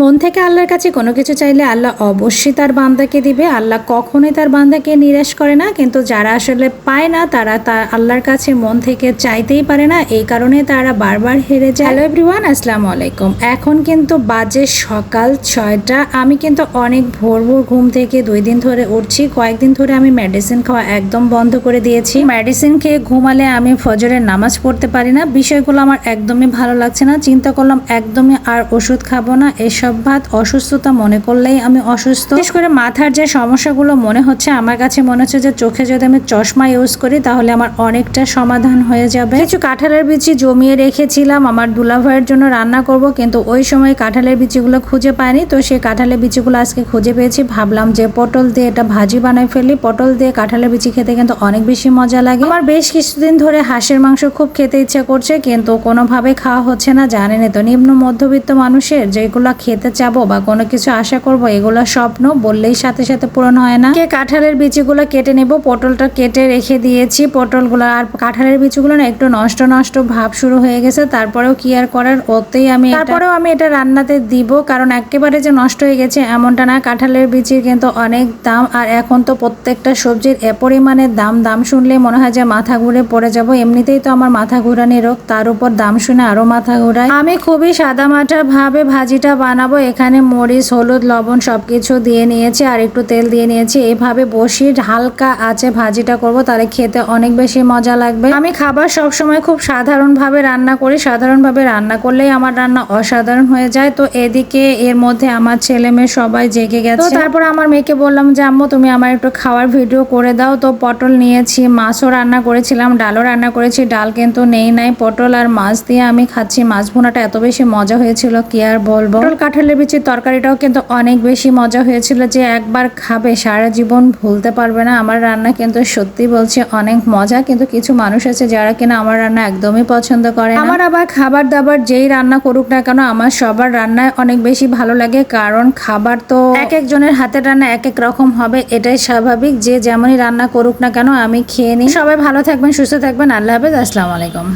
মন থেকে আল্লাহর কাছে কোনো কিছু চাইলে আল্লাহ অবশ্যই তার বান্দাকে দিবে। আল্লাহ কখনোই তার বান্দাকে নিরাশ করে না, কিন্তু যারা আসলে পায় না, তারা তার আল্লাহর কাছে মন থেকে চাইতেই পারে না। এই কারণে তারা বারবার হেরে যায়। হ্যালো এভরিওয়ান, আসসালামু আলাইকুম। এখন কিন্তু বাজে সকাল ছয়টা। আমি কিন্তু অনেক ভোর ভোর ঘুম থেকে দুই দিন ধরে উঠছি। কয়েকদিন ধরে আমি মেডিসিন খাওয়া একদম বন্ধ করে দিয়েছি। মেডিসিন খেয়ে ঘুমালে আমি ফজরের নামাজ পড়তে পারি না। বিষয়গুলো আমার একদমই ভালো লাগছে না। চিন্তা করলাম একদমই আর ওষুধ খাব না। এসব ভাত অসুস্থতা মনে করলেই আমি অসুস্থ। বিশেষ করে মাথার যে সমস্যাগুলো মনে হচ্ছে, আমার কাছে মনে হচ্ছে যে চোখে যদি আমি চশমা ইউজ করি, তাহলে আমার অনেকটা সমাধান হয়ে যাবে। কিছু কাঁঠালের বিচি জমিয়ে রেখেছিলাম, আমার দুলাভাইয়ের জন্য রান্না করব, কিন্তু ওই সময় কাঁঠালের বিচিগুলো খুঁজে পাইনি, তো সেই কাঁঠালের বিচিগুলো আজকে খুঁজে পেয়েছি। ভাবলাম যে পটল দিয়ে এটা ভাজি বানাই ফেলি। পটল দিয়ে কাঁঠালের বিচি খেতে কিন্তু অনেক বেশি মজা লাগে। আমার বেশ কিছুদিন ধরে হাঁসের মাংস খুব খেতে ইচ্ছা করছে, কিন্তু কোনোভাবে খাওয়া হচ্ছে না, জানেনই তো, নিম্ন মধ্যবিত্ত মানুষের যেগুলো খেতে চাবো বা কোনো কিছু আশা করব, এগুলো স্বপ্ন, বললেই সাথে সাথে পূরণ হয় না। কাঁঠালের বিচিগুলো কেটে নেব, পটলটা কেটে রেখে দিয়েছি। পটলগুলো আর কাঁঠালের বিচিগুলো না একটু নষ্ট নষ্ট ভাব শুরু হয়ে গেছে, তারপরেও কি আর করার ওতেই আমি তারপরেও আমি এটা রান্নাতে দিব, কারণ একেবারে যে নষ্ট হয়ে গেছে এমনটা না। কাঁঠালের বিচির কিন্তু অনেক দাম, আর এখন তো প্রত্যেকটা সবজির এ পরিমাণে দাম দাম শুনলে মনে হয় যে মাথা ঘুরে পড়ে যাব। এমনিতেই তো আমার মাথা ঘুরানি রোগ, তার উপর দাম শুনে আরও মাথা ঘুরায়। আমি খুবই সাদামাটা ভাবে ভাজিটা বানাবো। এখানে মরিচ হলুদ লবণ সবকিছু দিয়ে নিয়েছি আর একটু তেল দিয়ে নিয়েছি। এইভাবে বসিয়ে হালকা আছে ভাজিটা করব তাহলে খেতে অনেক বেশি মজা লাগবে। আমি খাবার সব সময় খুব সাধারণভাবে রান্না করি। সাধারণভাবে রান্না করলেই আমার রান্না অসাধারণ হয়ে যায়। তো এদিকে এর মধ্যে আমার ছেলে মেয়ে সবাই জেগে গেছে। তারপর আমার মেয়েকে বললাম যে আম্মু তুমি আমার একটু খাওয়ার ভিডিও করে দাও। তো পটল নিয়েছি মাছও রান্না করেছিলাম ডালও রান্না করেছি ডাল কিন্তু নেই নাই। পটল আর মাছ দিয়ে আমি খাচ্ছি। মাছ ভুনাটা এত বেশি মজা হয়েছিল কি আর বলব? পটল কাঁঠালের বিচির তরকারিটাও কিন্তু অনেক বেশি মজা হয়েছিল যে একবার খাবে, সারা জীবন ভুলতে পারবে না। আমার রান্না কিন্তু সত্যি বলছে অনেক মজা, কিন্তু কিছু মানুষ আছে যারা কিনা আমার রান্না একদমই পছন্দ করে আমার আবার খাবার দাবার যেই রান্না করুক না কেন, আমার সবার রান্নায় অনেক বেশি ভালো লাগে, কারণ খাবার তো এক একজনের হাতের রান্না এক এক রকম হবে, এটাই স্বাভাবিক। যে যেমনই রান্না করুক না কেন, আমি খেয়ে নিই। সবাই ভালো থাকবেন, সুস্থ থাকবেন। আল্লাহ হাফেজ, আসসালামু আলাইকুম।